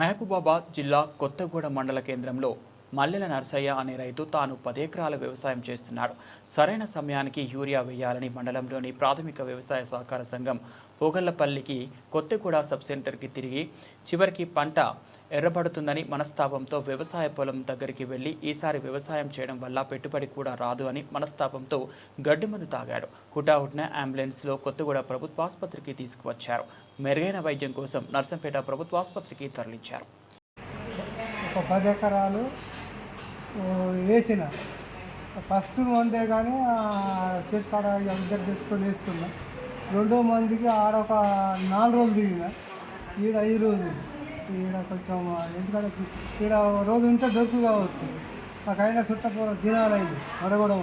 మహబూబాబాద్ జిల్లా కొత్తగూడ మండల కేంద్రంలో మల్లెల నర్సయ్య అనే రైతు తాను పదేకరాల వ్యవసాయం చేస్తున్నాడు. సరైన సమయానికి యూరియా వేయాలని మండలంలోని ప్రాథమిక వ్యవసాయ సహకార సంఘం పోగల్లపల్లికి కొత్తగూడ సబ్ సెంటర్కి తిరిగి చివరికి పంట ఎర్రబడుతుందని మనస్తాపంతో వ్యవసాయ పొలం దగ్గరికి వెళ్ళి ఈసారి వ్యవసాయం చేయడం వల్ల పెట్టుబడి కూడా రాదు అని మనస్తాపంతో గడ్డి మందు తాగాడు. హుటాహుట్న అంబులెన్స్లో కొత్తగూడ ప్రభుత్వాసుపత్రికి తీసుకువచ్చారు. మెరుగైన వైద్యం కోసం నర్సంపేట ప్రభుత్వాసుపత్రికి తరలించారు. ఒక పది ఎకరాలు వేసిన. ఫస్ట్ మందే కానీ చెట్టు కాడ ఇద్దరు తెచ్చుకొని వేసుకున్నా. రెండో మందికి ఆడ ఒక నాలుగు రోజులు దిగిన ఈడ ఐదు రోజులు. ఈడ కొంచెం ఎందుకంటే ఈడ రోజు ఉంటే దొరుకు కావచ్చు. నాకైనా చుట్టపూర దినాలైంది మడగూడెం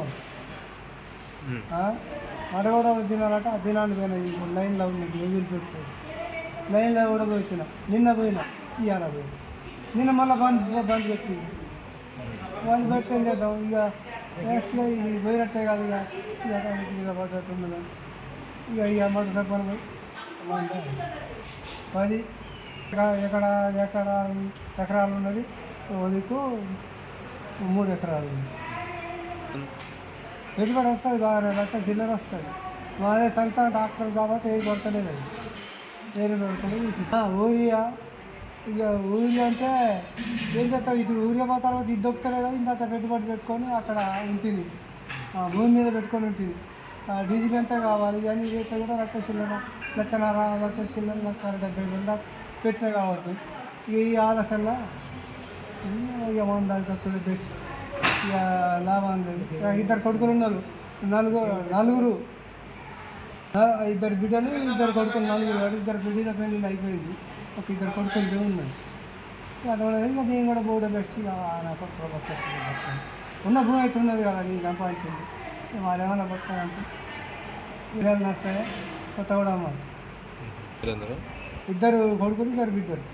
మడగూడెం దినాలంటే ఆ దినాలు పోయినా. లైన్లో ఉన్నది వదిలిపెట్టుకోదు లైన్లో కూడా వచ్చిన. నిన్న పోయినా ఇవాళ పోయినా. నిన్న మళ్ళీ బంద్ బంద్ పెట్టింది. వాళ్ళు పెడితే ఏం చేద్దాం ఇక వేస్తే ఇది పోయినట్టే కాదు ఇక. ఇక దానికి ఇక పడ్డట్టు ఇక ఇక మోటార్ సైకిల్ పది ఎక్కడ ఎక్కడ ఎకరాలు ఉన్నది. వదికు మూడు ఎకరాలు ఉంది పెట్టుబడి వస్తుంది బాగా లక్ష చిల్లర వస్తుంది. మాదే సొంత డాక్టర్ కాబట్టి ఏది కొడతలేదు అది. వేరే కొడుతుంది ఊరియా ఇక ఊరి అంటే ఏం చేస్తావు? ఇటు ఊరియా పోతే తర్వాత ఇది దొక్కలే కదా ఇంత పెట్టుబడి పెట్టుకొని అక్కడ ఉంటుంది ఆ, భూమి మీద పెట్టుకొని ఉంటుంది ఆ, డీజిల్ ఎంత కావాలి? ఇవన్నీ చేస్తే కూడా లక్ష చిల్లర లక్షన్నర లక్ష చిల్లర లక్ష డెబ్బై వేల పెట్టిన కావచ్చు. ఇక ఈ ఆలస్యంలో ఇక మనం దానికి వచ్చే బెస్ట్. ఇక లాభం లేదు ఇక ఇద్దరు కొడుకులు ఉన్నారు. నలుగురు నలుగురు. ఇద్దరు బిడ్డలు ఇద్దరు కొడుకులు నలుగురు. వాడు ఇద్దరు బిడ్డల పెళ్ళిళ్ళు అయిపోయింది. ఒక ఇద్దరు కొడుకులు ఉన్నాయి ఇక నేను కూడా పోవడం బెస్ట్ ఇక ప్రభుత్వం ఉన్న భూమి అయితే ఉన్నది కదా నేను సంపాదించింది వాళ్ళు ఏమైనా బతకాలంటే పిల్లలు నస్తాయి కొత్త కూడా అమ్మాలి ఇద్దరు కొడుకులు ఇద్దరు బిడ్డలు